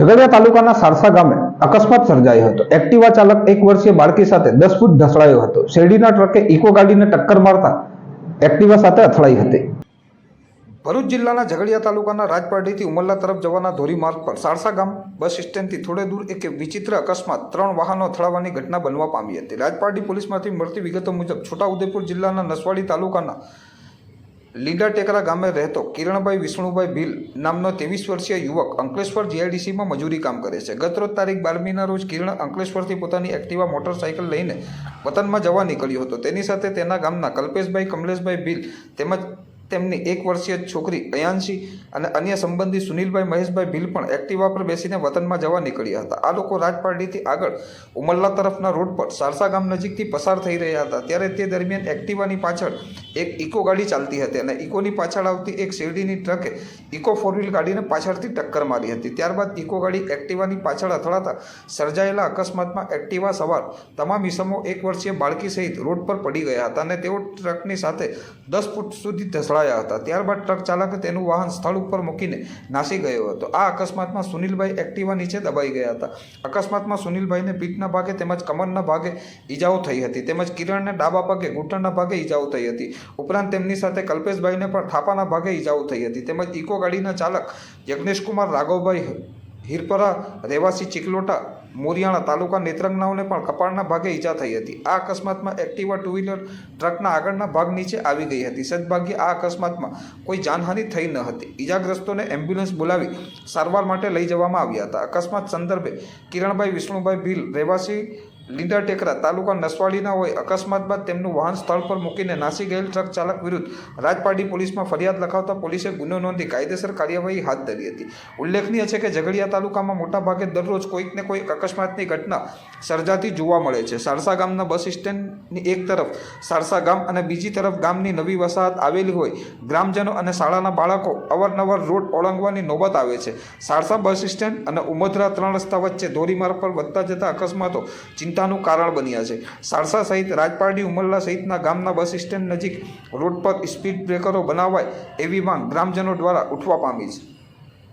ઝઘડિયા તાલુકાના સારસા ગામે અકસ્માત સર્જાયો હતો. એક્ટિવા ચાલક એક વર્ષીય બાળકી સાથે દસ ફૂટ ધસડાયો હતો. શેરડીના ટ્રકે ઇકો ગાડીને ટક્કર મારતા એક્ટિવા સાથે અથડાઈ હતી. ભરૂચ જિલ્લાના ઝઘડિયા તાલુકાના રાજપારડીથી ઉમરલા તરફ જવાના ધોરીમાર્ગ પર સારસા ગામ બસ સ્ટેન્ડથી થોડે દૂર એક વિચિત્ર અકસ્માત ત્રણ વાહનો અથડાવાની ઘટના બનવા પામી હતી. રાજપારડી પોલીસમાંથી મળતી વિગતો મુજબ છોટાઉદેપુર જિલ્લાના નસવાડી તાલુકાના લીડા ટેકરા ગામે રહેતો કિરણભાઈ વિષ્ણુભાઈ ભીલ નામનો ત્રેવીસ વર્ષીય યુવક અંકલેશ્વર જીઆઈડીસીમાં મજૂરી કામ કરે છે. ગત રોજ તારીખ બારમીના રોજ કિરણ અંકલેશ્વરથી પોતાની એક્ટિવા મોટરસાઇકલ લઈને વતનમાં જવા નીકળ્યો હતો. તેની સાથે તેના ગામના કલ્પેશભાઈ, કમલેશભાઈ ભીલ તેમજ તેમની એક વર્ષીય છોકરી અયાંશી અને અન્ય સંબંધી સુનિલભાઈ, મહેશભાઈ ભીલ પણ એક્ટિવા પર બેસીને વતનમાં જવા નીકળ્યા હતા. આ લોકો રાજપારડીથી આગળ ઉમરલા તરફના રોડ પર સારસા ગામ નજીકથી પસાર થઈ રહ્યા હતા. ત્યારે તે દરમિયાન એક્ટિવાની પાછળ એક ઇકો ગાડી ચાલતી હતી અને ઇકોની પાછળ આવતી એક શેરડીની ટ્રકે ઇકો ફોર વ્હીલ ગાડીને પાછળથી ટક્કર મારી હતી. ત્યારબાદ ઇકો ગાડી એક્ટિવાની પાછળ અથડાતા સર્જાયેલા અકસ્માતમાં એક્ટિવા સવાર તમામ ઇસમો એક વર્ષીય બાળકી સહિત રોડ પર પડી ગયા હતા અને તેઓ ટ્રકની સાથે દસ ફૂટ સુધી ધસડાયા હતા. ત્યારબાદ ટ્રક ચાલકે તેનું વાહન સ્થળ ઉપર મૂકીને નાસી ગયો હતો. આ અકસ્માતમાં સુનિલભાઈ એક્ટિવા નીચે દબાઈ ગયા હતા. અકસ્માતમાં સુનિલભાઈને પીઠના ભાગે તેમજ કમરના ભાગે ઈજાઓ થઈ હતી. તેમજ કિરણને ડાબા ભાગે ઘૂંટણના ભાગે ઈજાઓ થઈ હતી. ઉપરાંત તેમની સાથે કલ્પેશભાઈને પણ થાપાના ભાગે ઈજાઓ થઈ હતી. તેમજ ઇકો ગાડીના ચાલક યજ્ઞેશકુમાર રાઘવભાઈ હિરપરા, રહેવાસી ચિકલોટા, મોરિયાણા તાલુકા નેત્રંગનાઓને પણ કપાળના ભાગે ઈજા થઈ હતી. આ અકસ્માતમાં એક્ટિવા ટુ વ્હીલર ટ્રકના આગળના ભાગ નીચે આવી ગઈ હતી. સદભાગ્યે આ અકસ્માતમાં કોઈ જાનહાનિ થઈ ન હતી. ઈજાગ્રસ્તોને એમ્બ્યુલન્સ બોલાવી સારવાર માટે લઈ જવામાં આવ્યા હતા. અકસ્માત સંદર્ભે કિરણભાઈ વિષ્ણુભાઈ ભીલ, રહેવાસી લીંડા ટેકરા તાલુકા નસવાડીના હોય. અકસ્માત બાદ તેમનું વાહન સ્થળ પર મૂકીને નાસી ગયેલ ટ્રક ચાલક વિરુદ્ધ રાજપાડી પોલીસમાં ફરિયાદ લખાવતા પોલીસે ગુનો નોંધી કાયદેસર કાર્યવાહી હાથ ધરી હતી. ઉલ્લેખનીય છે કે ઝઘડિયા તાલુકામાં મોટાભાગે દરરોજ કોઈક ને કોઈક અકસ્માતની ઘટના સર્જાતી જોવા મળે છે. સારસા ગામના બસ સ્ટેન્ડની એક તરફ સારસા ગામ અને બીજી તરફ ગામની નવી વસાહત આવેલી હોય. ગ્રામજનો અને શાળાના બાળકો અવારનવાર રોડ ઓળંગવાની નોબત આવે છે. સારસા બસ સ્ટેન્ડ અને ઉમદરા ત્રણ રસ્તા વચ્ચે ધોરીમાર્ગ પર વધતા જતા અકસ્માતો ચિંતાનું કારણ બન્યા છે. સારસા સહિત રાજપારડી ઉમરલા સહિતના ગામના બસ સ્ટેન્ડ નજીક રોડ પર સ્પીડ બ્રેકરો બનાવાય એવી માંગ ગ્રામજનો દ્વારા ઉઠવા પામી છે.